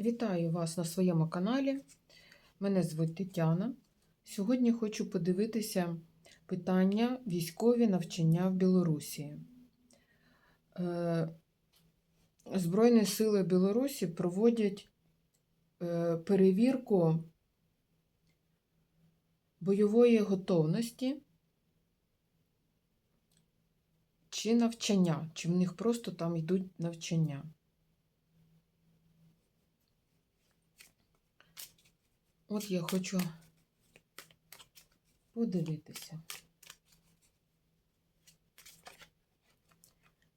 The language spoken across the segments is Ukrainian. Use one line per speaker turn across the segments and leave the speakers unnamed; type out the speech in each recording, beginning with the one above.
Вітаю вас на своєму каналі. Мене звуть Тетяна. Сьогодні хочу подивитися питання військові навчання в Білорусі. Е, Збройні сили Білорусі проводять е, перевірку бойової готовності чи навчання, чи в них просто там йдуть навчання. От я хочу подивитися,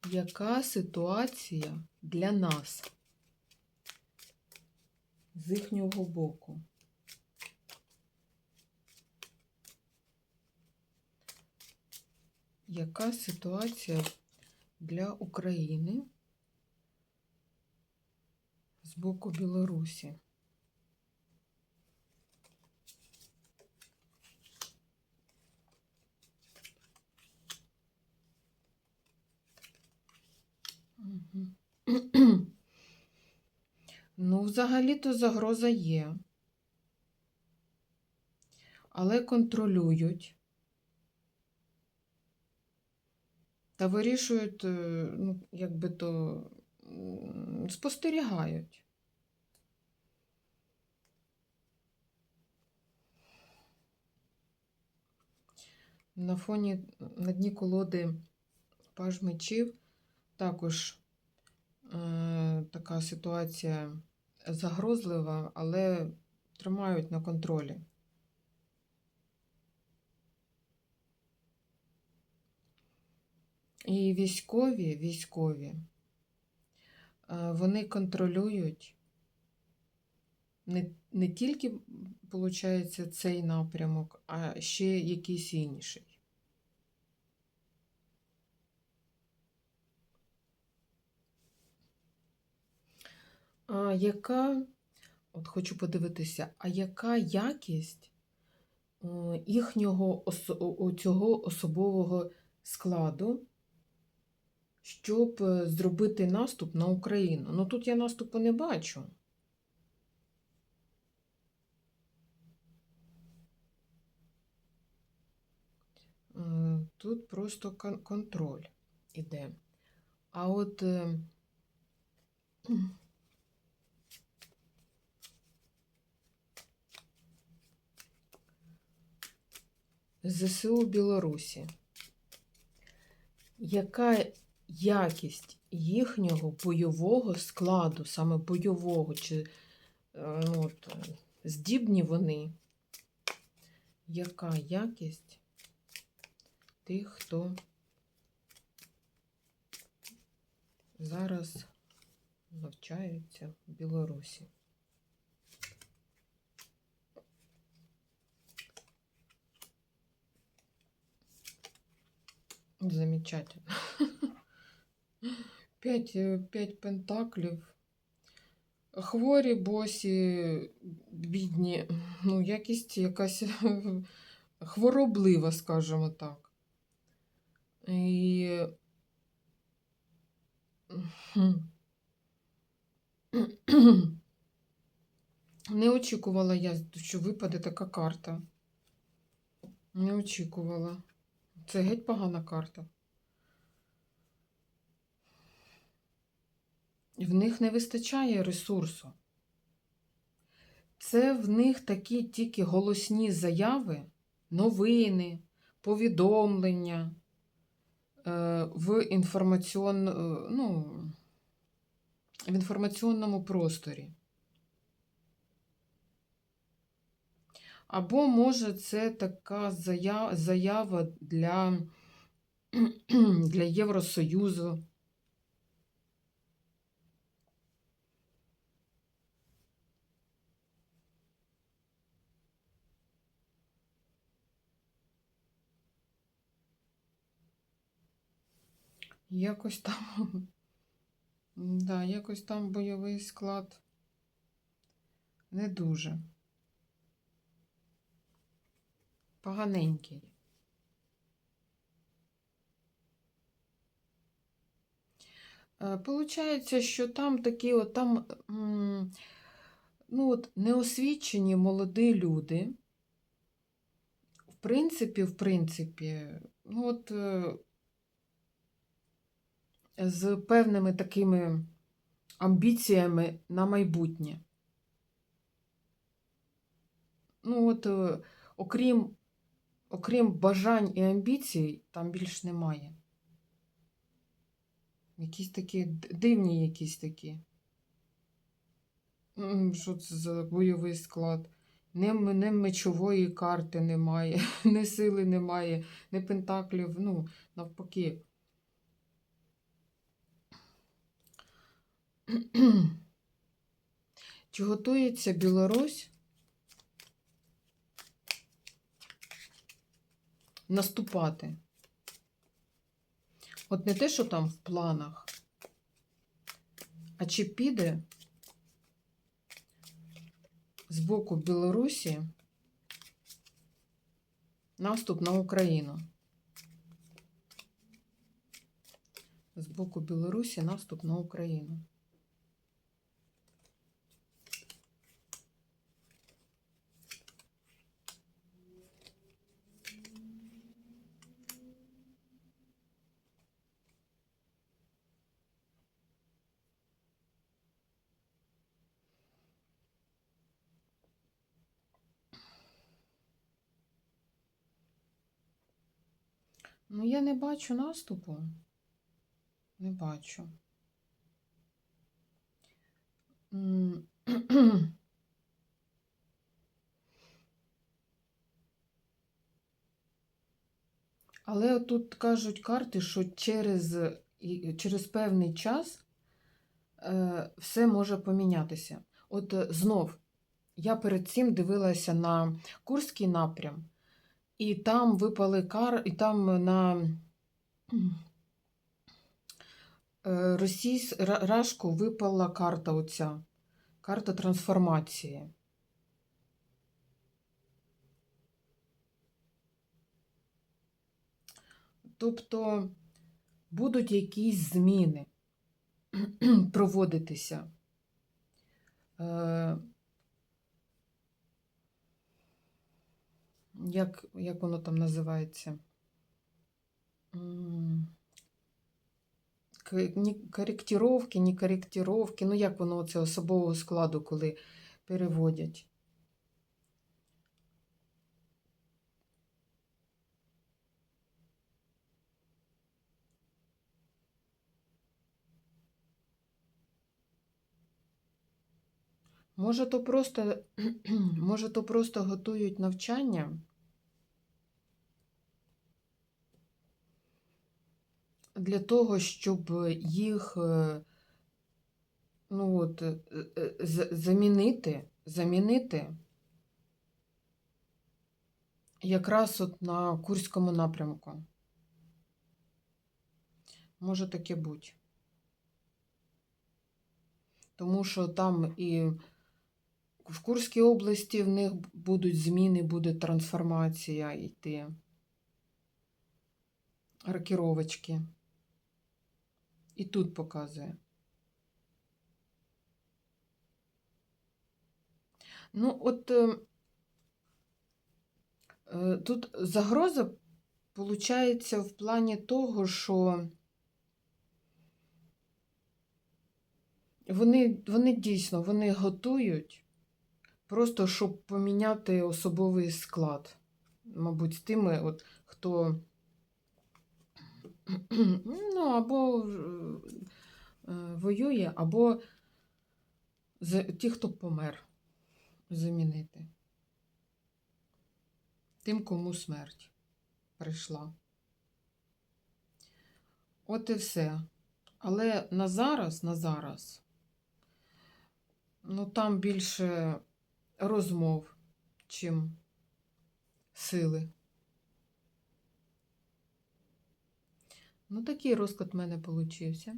яка ситуація для нас з їхнього боку. Яка ситуація для України з боку Білорусі? Ну, взагалі-то загроза є. Але контролюють та вирішують, е, ну, як би то спостерігають. На фоні на дні колоди паж мечів також така ситуація загрозлива, але тримають на контролі. І військові, військові, е, вони контролюють не, не тільки, виходить, цей напрямок, а ще якийсь інший. А яка, от хочу подивитися, а яка якість е, їхнього цього особового складу, щоб е, зробити наступ на Україну? Ну тут я наступу не бачу. Е, Тут просто контроль іде. А от ЗСУ Білорусі. Яка якість їхнього бойового складу, саме бойового, чи е, ну, от, здібні вони? Яка якість тих, хто зараз навчається в Білорусі? Замечательно. П'ять, е, п'ять пентаклів. Хворі, босі, бідні. Ну, якість якась хвороблива, скажімо так. І... Не очікувала я, що випаде така карта. Не очікувала. Це геть погана карта. В них не вистачає ресурсу. Це в них такі тільки голосні заяви, новини, повідомлення е, в, інформаціон... е, ну, в інформаційному просторі. Або, може, це така зая- заява для, для Євросоюзу. Якось там, да, якось там бойовий склад не дуже. Поганенький. Е, Получається, що там такі от там ну, от, неосвічені молоді люди, в принципі, в принципі, ну, от, е, з певними такими амбіціями на майбутнє. Ну, от, е, окрім, окрім бажань і амбіцій, там більш немає. Якісь такі дивні якісь такі. Що це за бойовий склад? М- ні мечової карти немає, ні сили немає, ні пентаклів, ну, навпаки. Чи готується Білорусь наступати? От не те, що там в планах, а чи піде з боку Білорусі наступ на Україну? З боку Білорусі наступ на Україну. Ну, я не бачу наступу. Не бачу. Але тут кажуть карти, що через, через певний час е, все може помінятися. От е, знов, я перед цим дивилася на Курський напрям, і там випали кар, і там на е, Російсь... Рашку випала карта оця, карта трансформації. Тобто будуть якісь зміни проводитися. Як, як воно там називається? Ні коректировки, ні коректировки. Ну, як воно це особового складу, коли переводять? Може, то просто, може, то просто готують навчання для того, щоб їх е, ну, от, е, е, замінити, замінити якраз от на Курському напрямку. Може таке бути. Тому що там і в Курській області в них будуть зміни, буде трансформація йти. Рокіровочки. І тут показує. Ну, от е, е, тут загроза получається в плані того, що вони, вони дійсно вони готують просто щоб поміняти особовий склад. Мабуть, з тими, от, хто ну, або воює, або ті, хто помер, замінити. Тим, кому смерть прийшла. От і все. Але на зараз, на зараз, ну там більше розмов, чим сили. Ну, такий розклад в мене получився.